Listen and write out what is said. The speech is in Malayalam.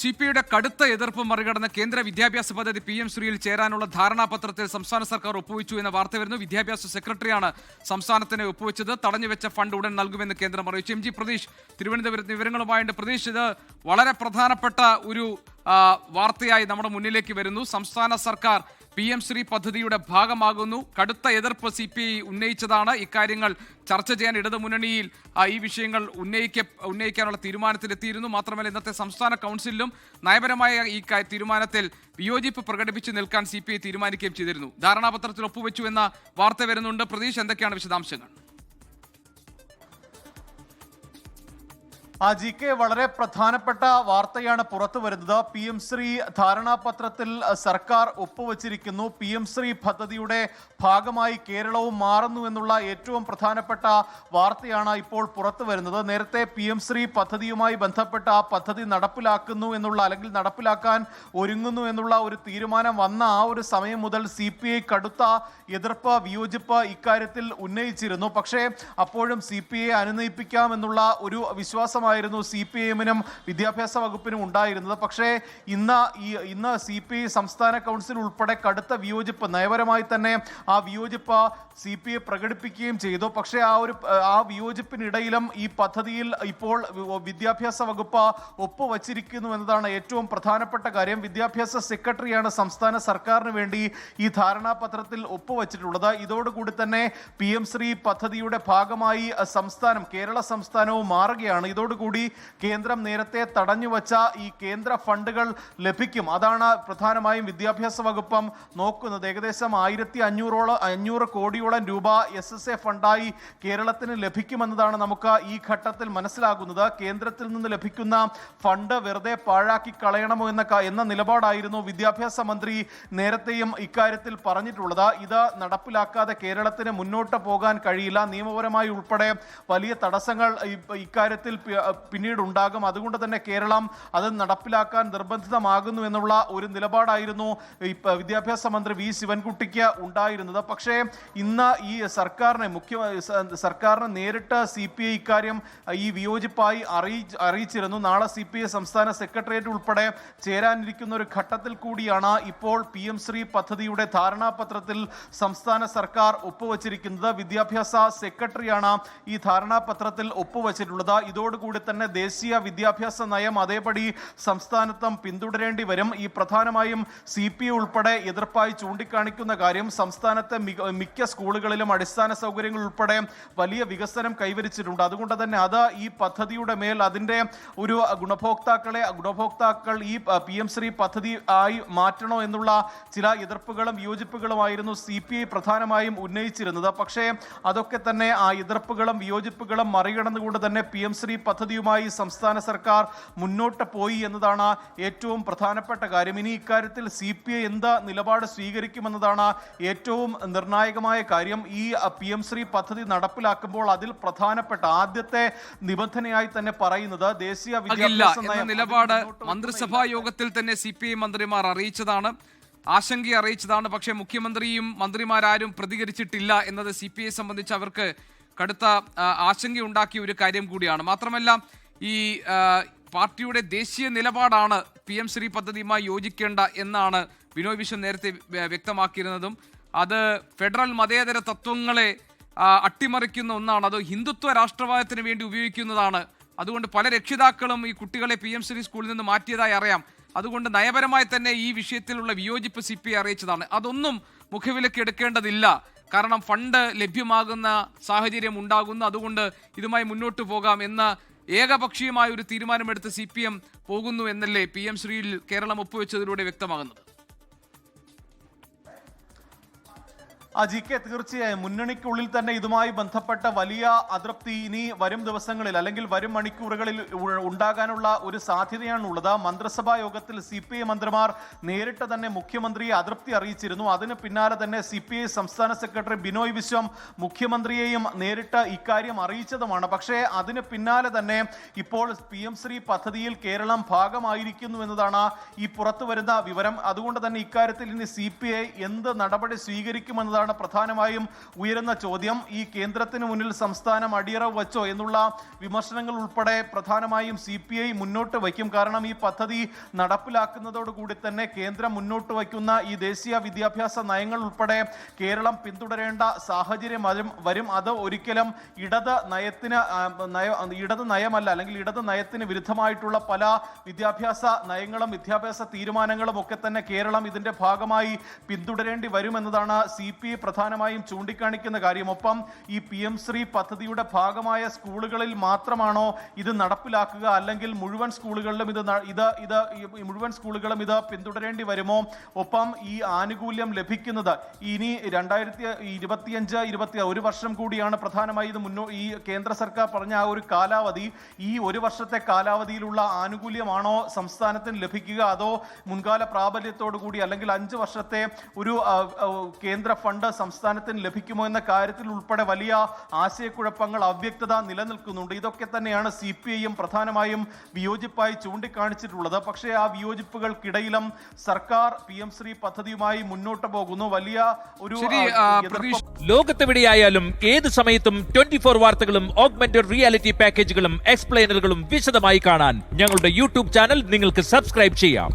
സി പി ഐയുടെ കടുത്ത എതിർപ്പ് മറികടന്ന് കേന്ദ്ര വിദ്യാഭ്യാസ പദ്ധതി പി എം ശ്രീയിൽ ചേരാനുള്ള ധാരണാപത്രത്തിൽ സംസ്ഥാന സർക്കാർ ഒപ്പുവെച്ചു എന്ന വാർത്ത വരുന്നു. വിദ്യാഭ്യാസ സെക്രട്ടറിയാണ് സംസ്ഥാനത്തിന് ഒപ്പുവെച്ചത്. തടഞ്ഞുവെച്ച ഫണ്ട് ഉടൻ നൽകുമെന്ന് കേന്ദ്രം അറിയിച്ചു. എം ജി പ്രതീഷ് തിരുവനന്തപുരത്ത് വിവരങ്ങളുമായിട്ട് പ്രതീഷ് ഇത് വളരെ പ്രധാനപ്പെട്ട ഒരു വാർത്തയായി നമ്മുടെ മുന്നിലേക്ക് വരുന്നു. സംസ്ഥാന സർക്കാർ പി എം ശ്രീ പദ്ധതിയുടെ ഭാഗമാകുന്നു. കടുത്ത എതിർപ്പ് സി പി ഐ ഉന്നയിച്ചതാണ്. ഇക്കാര്യങ്ങൾ ചർച്ച ചെയ്യാൻ ഇടതുമുന്നണിയിൽ ഈ വിഷയങ്ങൾ ഉന്നയിക്ക ഉന്നയിക്കാനുള്ള തീരുമാനത്തിലെത്തിയിരുന്നു. മാത്രമല്ല ഇന്നത്തെ സംസ്ഥാന കൗൺസിലിലും നയപരമായ ഈ തീരുമാനത്തിൽ വിയോജിപ്പ് പ്രകടിപ്പിച്ച് നിൽക്കാൻ സി തീരുമാനിക്കുകയും ചെയ്തിരുന്നു. ധാരണാപത്രത്തിൽ ഒപ്പുവെച്ചു എന്ന വാർത്ത വരുന്നുണ്ട്. പ്രതീക്ഷ എന്തൊക്കെയാണ് വിശദാംശങ്ങൾ? ആ ജി കെ വളരെ പ്രധാനപ്പെട്ട വാർത്തയാണ് പുറത്തു വരുന്നത്. പി എം ശ്രീ ധാരണാപത്രത്തിൽ സർക്കാർ ഒപ്പുവച്ചിരിക്കുന്നു. പി എം ശ്രീ പദ്ധതിയുടെ ഭാഗമായി കേരളവും മാറുന്നു എന്നുള്ള ഏറ്റവും പ്രധാനപ്പെട്ട വാർത്തയാണ് ഇപ്പോൾ പുറത്തു വരുന്നത്. നേരത്തെ പി എം ശ്രീ പദ്ധതിയുമായി ബന്ധപ്പെട്ട ആ പദ്ധതി നടപ്പിലാക്കുന്നു എന്നുള്ള അല്ലെങ്കിൽ നടപ്പിലാക്കാൻ ഒരുങ്ങുന്നു എന്നുള്ള ഒരു തീരുമാനം വന്ന ആ ഒരു സമയം മുതൽ സി പി ഐ കടുത്ത എതിർപ്പ് വിയോജിപ്പ് ഇക്കാര്യത്തിൽ ഉന്നയിച്ചിരുന്നു. പക്ഷേ അപ്പോഴും സി പി ഐ അനുനയിപ്പിക്കാമെന്നുള്ള ഒരു വിശ്വാസമായിരുന്നു സി പി എമ്മിനും വിദ്യാഭ്യാസ വകുപ്പിനും ഉണ്ടായിരുന്നത്. പക്ഷേ ഇന്ന് ഈ ഇന്ന് സി പി ഐ സംസ്ഥാന കൗൺസിൽ ഉൾപ്പെടെ കടുത്ത വിയോജിപ്പ് നയപരമായി തന്നെ ആ വിയോജിപ്പ് സി പി ഐ പ്രകടിപ്പിക്കുകയും ചെയ്തു. പക്ഷേ ആ ഒരു ആ വിയോജിപ്പിനിടയിലും ഈ പദ്ധതിയിൽ ഇപ്പോൾ വിദ്യാഭ്യാസ വകുപ്പ് ഒപ്പുവച്ചിരിക്കുന്നു എന്നതാണ് ഏറ്റവും പ്രധാനപ്പെട്ട കാര്യം. വിദ്യാഭ്യാസ സെക്രട്ടറിയാണ് സംസ്ഥാന സർക്കാരിന് വേണ്ടി ഈ ധാരണാപത്രത്തിൽ ഒപ്പുവച്ചിട്ടുള്ളത്. ഇതോടുകൂടി തന്നെ പി എം ശ്രീ പദ്ധതിയുടെ ഭാഗമായി സംസ്ഥാനം കേരള സംസ്ഥാനവും മാറുകയാണ്. ഇതോടുകൂടി കേന്ദ്രം നേരത്തെ തടഞ്ഞു തടഞ്ഞുവച്ച ഈ കേന്ദ്ര ഫണ്ടുകൾ ലഭിക്കും. അതാണ് പ്രധാനമായും വിദ്യാഭ്യാസ വകുപ്പം നോക്കുന്നത്. ഏകദേശം ആയിരത്തി അഞ്ഞൂറോളം അഞ്ഞൂറ് കോടിയോളം രൂപ എസ് എസ് എ ഫണ്ടായി കേരളത്തിന് ലഭിക്കുമെന്നതാണ് നമുക്ക് ഈ ഘട്ടത്തിൽ മനസ്സിലാകുന്നത്. കേന്ദ്രത്തിൽ നിന്ന് ലഭിക്കുന്ന ഫണ്ട് വെറുതെ പാഴാക്കി കളയണമോ എന്ന എന്ന നിലപാടായിരുന്നു വിദ്യാഭ്യാസ മന്ത്രി നേരത്തെയും ഇക്കാര്യത്തിൽ പറഞ്ഞിട്ടുള്ളത്. ഇത് നടപ്പിലാക്കാതെ കേരളത്തിന് മുന്നോട്ട് പോകാൻ കഴിയില്ല. നിയമപരമായി ഉൾപ്പെടെ വലിയ തടസ്സങ്ങൾ ഇക്കാര്യത്തിൽ പിന്നീട് ഉണ്ടാകും അതുകൊണ്ട് തന്നെ കേരളം അത് നടപ്പിലാക്കാൻ നിർബന്ധിതമാകുന്നു എന്നുള്ള ഒരു നിലപാടായിരുന്നു വിദ്യാഭ്യാസ മന്ത്രി വി ശിവൻകുട്ടിക്ക് ഉണ്ടായിരുന്നത്. പക്ഷേ ഇന്ന് ഈ സർക്കാരിനെ മുഖ്യ സർക്കാരിനെ നേരിട്ട് സി പി ഐ ഇക്കാര്യം ഈ വിയോജിപ്പായി അറിയി അറിയിച്ചിരുന്നു. നാളെ സി പി ഐ സംസ്ഥാന സെക്രട്ടേറിയറ്റ് ഉൾപ്പെടെ ചേരാനിരിക്കുന്ന ഒരു ഘട്ടത്തിൽ കൂടിയാണ് ഇപ്പോൾ പി എം ശ്രീ പദ്ധതിയുടെ ധാരണാപത്രത്തിൽ സംസ്ഥാന സർക്കാർ ഒപ്പുവച്ചിരിക്കുന്നത്. വിദ്യാഭ്യാസ സെക്രട്ടറിയാണ് ഈ ധാരണാപത്രത്തിൽ ഒപ്പുവച്ചിട്ടുള്ളത്. ഇതോടുകൂടി തന്നെ ദേശീയ വിദ്യാഭ്യാസ നയം അതേപടി സംസ്ഥാനത്തും പിന്തുടരേണ്ടി വരും. ഈ പ്രധാനമായും സി പി ഉൾപ്പെടെ എതിർപ്പായി ചൂണ്ടിക്കാണിക്കുന്ന കാര്യം സംസ്ഥാനത്തെ മിക- മിക്ക സ്കൂളുകളിലും അടിസ്ഥാന സൗകര്യങ്ങൾ ഉൾപ്പെടെ വലിയ വികസനം കൈവരിച്ചിട്ടുണ്ട്. അതുകൊണ്ട് തന്നെ അത് ഈ പദ്ധതിയുടെ മേൽ അതിന്റെ ഒരു ഗുണഭോക്താക്കളെ ഗുണഭോക്താക്കൾ ഈ പി എം ശ്രീ പദ്ധതി ആയി മാറ്റണോ എന്നുള്ള ചില എതിർപ്പുകളും വിയോജിപ്പുകളുമായിരുന്നു സി പി ഐ പ്രധാനമായും ഉന്നയിച്ചിരുന്നത്. പക്ഷേ അതൊക്കെ തന്നെ ആ എതിർപ്പുകളും വിയോജിപ്പുകളും മറികടന്നുകൊണ്ട് തന്നെ പി എം ശ്രീ പദ്ധതിയുമായി സംസ്ഥാന സർക്കാർ മുന്നോട്ട് പോയി എന്നതാണ് ഏറ്റവും പ്രധാനപ്പെട്ട കാര്യം. ഇനി ഇക്കാര്യത്തിൽ സി പി ഐ എന്ത് നിലപാട് സ്വീകരിക്കുമെന്നതാണ് ഏറ്റവും നിർണായകമായ കാര്യം. ഈ പി എം ശ്രീ പദ്ധതി നടപ്പിലാക്കുമ്പോൾ അതിൽ പ്രധാനപ്പെട്ട ആദ്യത്തെ നിബന്ധനയായി തന്നെ പറയുന്നത് ദേശീയ വിദ്യാഭ്യാസ നിലപാട് മന്ത്രിസഭാ യോഗത്തിൽ തന്നെ സി പി ഐ മന്ത്രിമാർ അറിയിച്ചതാണ്. ആശങ്ക അറിയിച്ചതാണ്. പക്ഷേ മുഖ്യമന്ത്രിയും മന്ത്രിമാരാരും പ്രതികരിച്ചിട്ടില്ല എന്നത് സി പി ഐ സംബന്ധിച്ച് അവർക്ക് കടുത്ത ആശങ്കയുണ്ടാക്കിയ ഒരു കാര്യം കൂടിയാണ്. മാത്രമല്ല ഈ പാർട്ടിയുടെ ദേശീയ നിലപാടാണ് പി എം ശ്രീ പദ്ധതിയുമായി യോജിക്കേണ്ട എന്നാണ് ബിനോയ് വിശ്വം നേരത്തെ വ്യക്തമാക്കിയിരുന്നതും. അത് ഫെഡറൽ മതേതര തത്വങ്ങളെ അട്ടിമറിക്കുന്ന ഒന്നാണ്. അത് ഹിന്ദുത്വ രാഷ്ട്രവാദത്തിന് വേണ്ടി ഉപയോഗിക്കുന്നതാണ്. അതുകൊണ്ട് പല രക്ഷിതാക്കളും ഈ കുട്ടികളെ പി എം ശ്രീ സ്കൂളിൽ നിന്ന് മാറ്റിയതായി അറിയാം. അതുകൊണ്ട് നയപരമായി തന്നെ ഈ വിഷയത്തിലുള്ള വിയോജിപ്പ് സി പി അറിയിച്ചതാണ്. അതൊന്നും മുഖവിലക്ക് എടുക്കേണ്ടതില്ല. കാരണം ഫണ്ട് ലഭ്യമാകുന്ന സാഹചര്യം ഉണ്ടാകുന്നു. അതുകൊണ്ട് ഇതുമായി മുന്നോട്ട് പോകാം എന്ന ഏകപക്ഷീയമായ ഒരു തീരുമാനമെടുത്ത് സി പി എം പോകുന്നു എന്നല്ലേ പി എം ശ്രീയിൽ കേരളം ഒപ്പുവെച്ചതിലൂടെ വ്യക്തമാകുന്നത്. ആ ജി കെ തീർച്ചയായും മുന്നണിക്കുള്ളിൽ തന്നെ ഇതുമായി ബന്ധപ്പെട്ട വലിയ അതൃപ്തി ഇനി വരും ദിവസങ്ങളിൽ അല്ലെങ്കിൽ വരും മണിക്കൂറുകളിൽ ഉണ്ടാകാനുള്ള ഒരു സാധ്യതയാണുള്ളത്. മന്ത്രിസഭാ യോഗത്തിൽ സി പി ഐ മന്ത്രിമാർ നേരിട്ട് തന്നെ മുഖ്യമന്ത്രിയെ അതൃപ്തി അറിയിച്ചിരുന്നു. അതിന് പിന്നാലെ തന്നെ സി പി ഐ സംസ്ഥാന സെക്രട്ടറി ബിനോയ് വിശ്വം മുഖ്യമന്ത്രിയെയും നേരിട്ട് ഇക്കാര്യം അറിയിച്ചതുമാണ്. പക്ഷേ അതിന് പിന്നാലെ തന്നെ ഇപ്പോൾ പി എം ശ്രീ പദ്ധതിയിൽ കേരളം ഭാഗമായിരിക്കുന്നു എന്നതാണ് ഈ പുറത്തു വരുന്ന വിവരം. അതുകൊണ്ട് തന്നെ ഇക്കാര്യത്തിൽ ഇനി സി പി ഐ എന്ത് നടപടി സ്വീകരിക്കുമെന്നതാണ് എന്നതാണ് പ്രധാനമായും ഉയരുന്ന ചോദ്യം? ഈ കേന്ദ്രത്തിന് മുന്നിൽ സംസ്ഥാനം അടിയറവ് വച്ചോ എന്നുള്ള വിമർശനങ്ങൾ ഉൾപ്പെടെ പ്രധാനമായും സി പി ഐ മുന്നോട്ട് വയ്ക്കും. കാരണം ഈ പദ്ധതി നടപ്പിലാക്കുന്നതോടുകൂടി തന്നെ കേന്ദ്രം മുന്നോട്ട് വയ്ക്കുന്ന ഈ ദേശീയ വിദ്യാഭ്യാസ നയങ്ങൾ ഉൾപ്പെടെ കേരളം പിന്തുടരേണ്ട സാഹചര്യം വരും അത് ഒരിക്കലും ഇടത് നയത്തിന് നയ ഇടത് നയമല്ല അല്ലെങ്കിൽ ഇടത് നയത്തിന് വിരുദ്ധമായിട്ടുള്ള പല വിദ്യാഭ്യാസ നയങ്ങളും വിദ്യാഭ്യാസ തീരുമാനങ്ങളും ഒക്കെ തന്നെ കേരളം ഇതിന്റെ ഭാഗമായി പിന്തുടരേണ്ടി വരുമെന്നതാണ് സി പി പ്രധാനമായും ചൂണ്ടിക്കാണിക്കുന്ന കാര്യം ഒപ്പം ഈ പി എം ശ്രീ പദ്ധതിയുടെ ഭാഗമായ സ്കൂളുകളിൽ മാത്രമാണോ ഇത് നടപ്പിലാക്കുക? അല്ലെങ്കിൽ മുഴുവൻ സ്കൂളുകളിലും ഇത് ഇത് ഇത് മുഴുവൻ സ്കൂളുകളും ഇത് പിന്തുടരേണ്ടി വരുമോ? ഒപ്പം ഈ ആനുകൂല്യം ലഭിക്കുന്നത് ഇനി രണ്ടായിരത്തി ഇരുപത്തിയഞ്ച് ഇരുപത്തി ഒരു വർഷം കൂടിയാണ് പ്രധാനമായി ഇത് മുന്നോ ഈ കേന്ദ്ര സർക്കാർ പറഞ്ഞ ആ ഒരു കാലാവധി. ഈ ഒരു വർഷത്തെ കാലാവധിയിലുള്ള ആനുകൂല്യമാണോ സംസ്ഥാനത്തിന് ലഭിക്കുക? അതോ മുൻകാല പ്രാബല്യത്തോടു കൂടി അല്ലെങ്കിൽ അഞ്ച് വർഷത്തെ ഒരു കേന്ദ്ര ഫണ്ട് സംസ്ഥാനത്തിന് ലഭിക്കുമോ എന്ന കാര്യത്തിൽ ഉൾപ്പെടെ വലിയ ആശയക്കുഴപ്പങ്ങൾ അവ്യക്തത നിലനിൽക്കുന്നുണ്ട്. ഇതൊക്കെ തന്നെയാണ് സി പി ഐയും പ്രധാനമായും വിയോജിപ്പായി ചൂണ്ടിക്കാണിച്ചിട്ടുള്ളത്. പക്ഷേ ആ വിയോജിപ്പുകൾക്കിടയിലും സർക്കാർ പി എം ശ്രീ പദ്ധതിയുമായി മുന്നോട്ട് പോകുന്നു. വലിയ ഒരു ലോകത്തെവിടെയായാലും ഏത് സമയത്തും ട്വന്റി ഫോർ വാർത്തകളും ഓഗ്മെന്റഡ് റിയാലിറ്റി പാക്കേജുകളും എക്സ്പ്ലെയിനറുകളും വിശദമായി കാണാൻ ഞങ്ങളുടെ യൂട്യൂബ് ചാനൽ നിങ്ങൾക്ക് സബ്സ്ക്രൈബ് ചെയ്യാം.